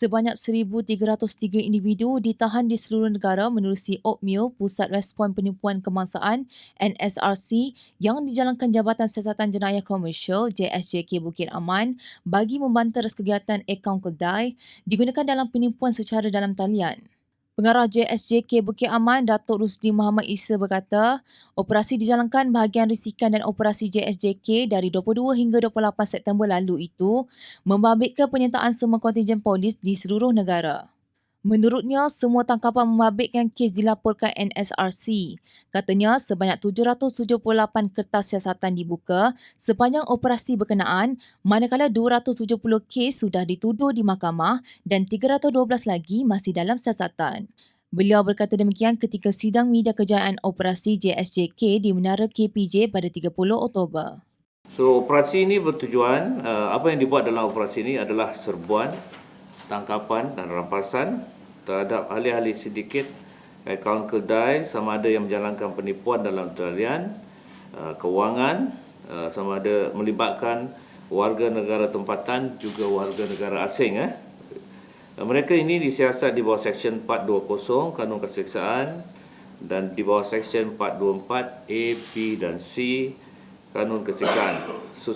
Sebanyak 1,303 individu ditahan di seluruh negara menerusi OPMIO, Pusat Respon Penipuan Kebangsaan NSRC yang dijalankan Jabatan Siasatan Jenayah Komersial JSJK Bukit Aman bagi membanteras kegiatan akaun kedai digunakan dalam penipuan secara dalam talian. Pengarah JSJK Bukit Aman, Datuk Rusdi Muhammad Isa berkata, operasi dijalankan bahagian risikan dan operasi JSJK dari 22 hingga 28 September lalu itu membabitkan penyertaan semua kontingen polis di seluruh negara. Menurutnya, semua tangkapan membabitkan kes dilaporkan NSRC. Katanya, sebanyak 778 kertas siasatan dibuka sepanjang operasi berkenaan, manakala 270 kes sudah dituduh di mahkamah dan 312 lagi masih dalam siasatan. Beliau berkata demikian ketika sidang media kejayaan operasi JSJK di Menara KPJ pada 30 Oktober. So operasi ini bertujuan uh, apa yang dibuat dalam operasi ini adalah serbuan, tangkapan dan rampasan terhadap ahli-ahli sindiket akaun kedai sama ada yang menjalankan penipuan dalam talian, uh, kewangan uh, sama ada melibatkan warga negara tempatan juga warga negara asing eh. Mereka ini disiasat di bawah Seksyen 420 Kanun Keseksaan dan di bawah Seksyen 424 A, B dan C Kanun Keseksaan. So,